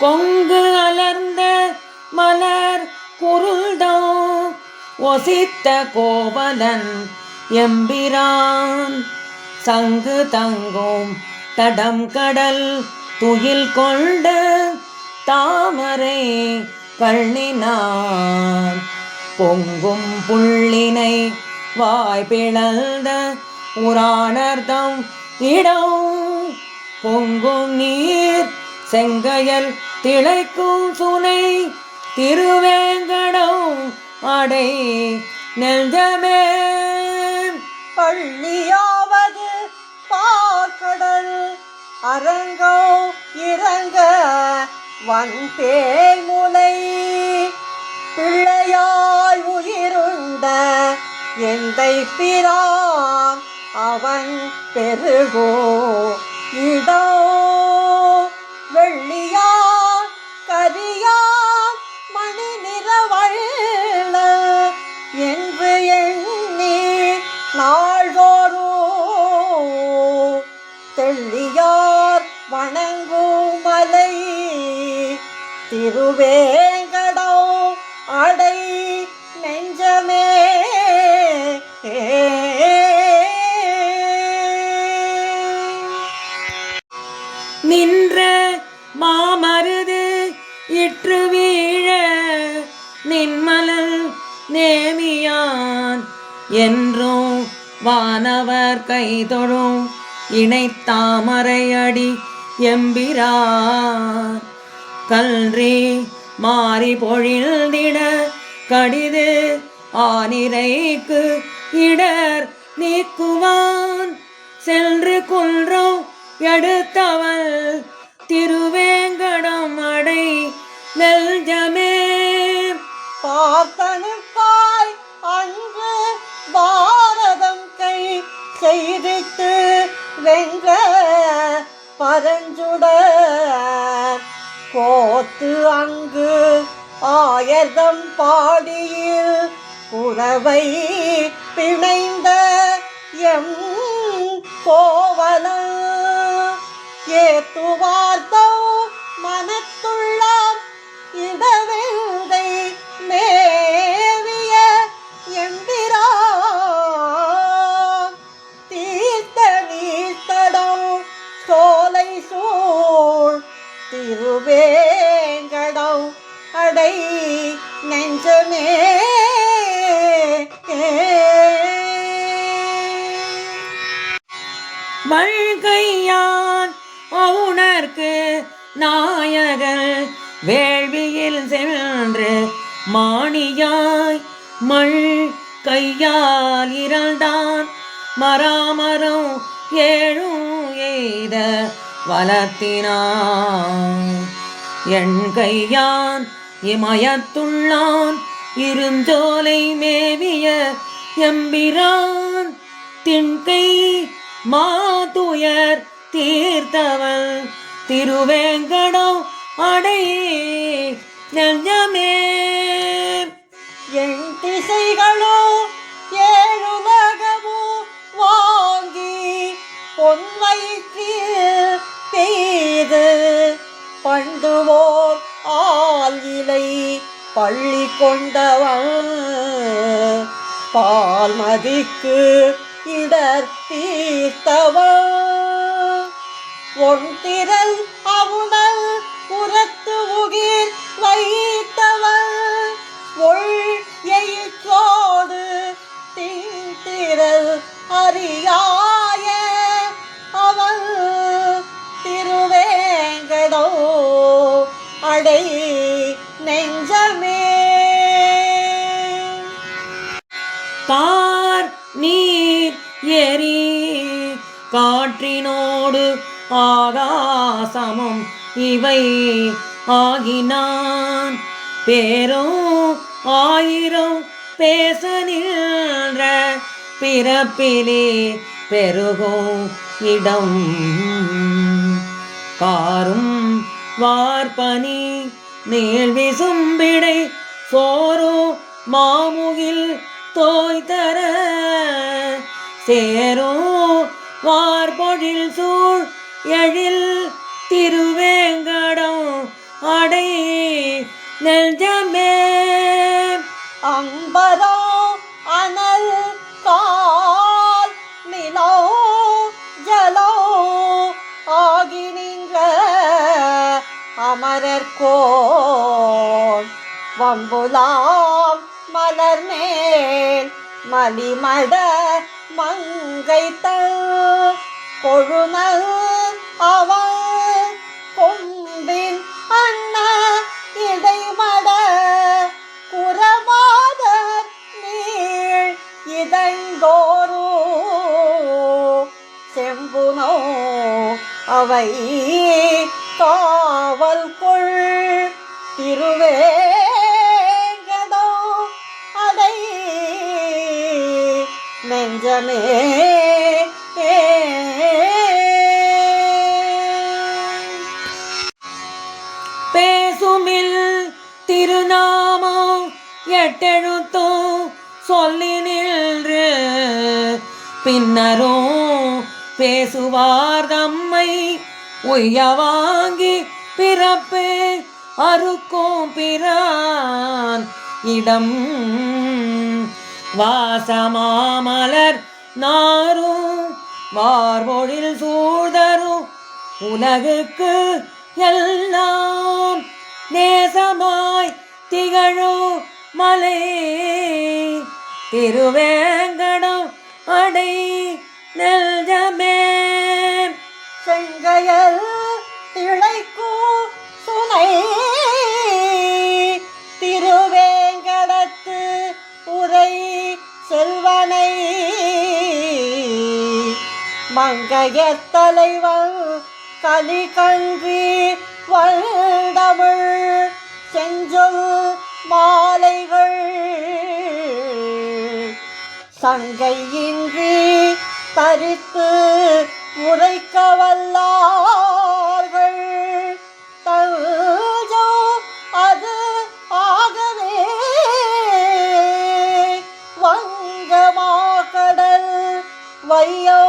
கொங்கு அலர்ந்த மலர் குருள்தோ ஒசித்த கோவலன் எம்பிரான். சங்கு தங்கும் தடம் கடல் துயில் கொண்டு தாமரை கள்ளினான். பொங்கும் புள்ளினை வாய் பிளந்த புராணர்தம் இடம். பொங்கும் நீர் செங்கையல் திளைக்கும் சுனை திருவேங்கடம் அடை நெஞ்சமே. பள்ளியாவது பாக்கடல் அரங்கோ இறங்க வந்தேன் முலை பிள்ளையாய் உயிருண்ட எந்தை பிரான் அவன் பெருகோ. தெள்ளியார் வணங்குமலை. திருவேங்கடோ அடை நெஞ்சமே. நின்ற மாமருது இற்று வீழ நின்மலல் நேமியான். என்றும் வானவர் கைதொழும் இணைத்தாமரையடி எம்பிரார். கல்றி மாறி பொழில்திட கடிது ஆனிரைக்கு இடர் நீக்குவான். சென்று குன்றம் எடுத்தவள் திருவேங்கடம் அடை நெல்ஜமே வென்ற பரஞ்சுட. கோத்து அங்கு ஆயர்தம் பாடியில் உறவை பிணைந்த எம் கோவலம் ஏத்துவார்த்தம் மழ்கையான் உணர்க்கு நாயகர் வேள்வியில் சென்று மாணியாய் மள் கையால் இரண்டான் மராமரம் ஏழும் எய்த வளர்த்தினான். என் கையான் இமயத்துள்ளான் இருஞ்சோலை மேவிய எம்பிரான். திண்கை மாதுயர் தீர்த்தவள் திருவேங்கடம் அடை நெஞ்சமே. என் திசைகளோ ஏழுலகமோ வாங்கி பொன்வயிற்றில் பெய்து பண்டுவோர் ஆள் இலை பள்ளி கொண்டவன் பால்மதிக்கு இடர் ஒன் திரல் அவுணல் புறத்து உகிர் வைத்தவன் ஏறி காற்றினோடு ஆகாசமும் இவை ஆகினான். பேரும் ஆயிரம் பேச நின்ற பிறப்பிலே பெருகும் இடம். காரும் வார்பனி நீழ்விசும்பிடை சோரோ மாமுகில் தோய்தர சேரும். வார்பொழில் சூழ் எழில் திருவேங்கடம் அடை நெஞ்சமே. அம்பரோ அனல் கால் நிலோ ஜலோ ஆகி நின்ற அமரர்கோன் வம்புலாம் மலர் மேல் மலிமட மங்கைத்த கொழுநல் அவன் கொம்பின் அண்ண இடைமட குரமாத நீள் இதழ்தோறு செம்புனோ அவை காவல் கொள் திருவே நெஞ்சமே பேசுமில் திருநாமம் எட்டெழுத்தோ சொல்லி நின்று பின்னரும் பேசுவார் தம்மை உய்ய வாங்கி பிறப்பே அறுக்கும் பிறான் இடம். வாசமாமலர் நாரும் வார்மொழில் சூழ்தரும் உலகுக்கு எல்லாம் நேசமாய் திகழும் மலை. திருவேங்கடம் அடை நெல்ஜமே மங்கையர் தலைவன் கலி கன்றி வந்தமிழ் செஞ்சொல் மாலைகள். சங்கையின்றி தரித்து உரைக்க வல்லார்கள் தஞ்சோ அது ஆகவே வங்கமாகடல் வையோ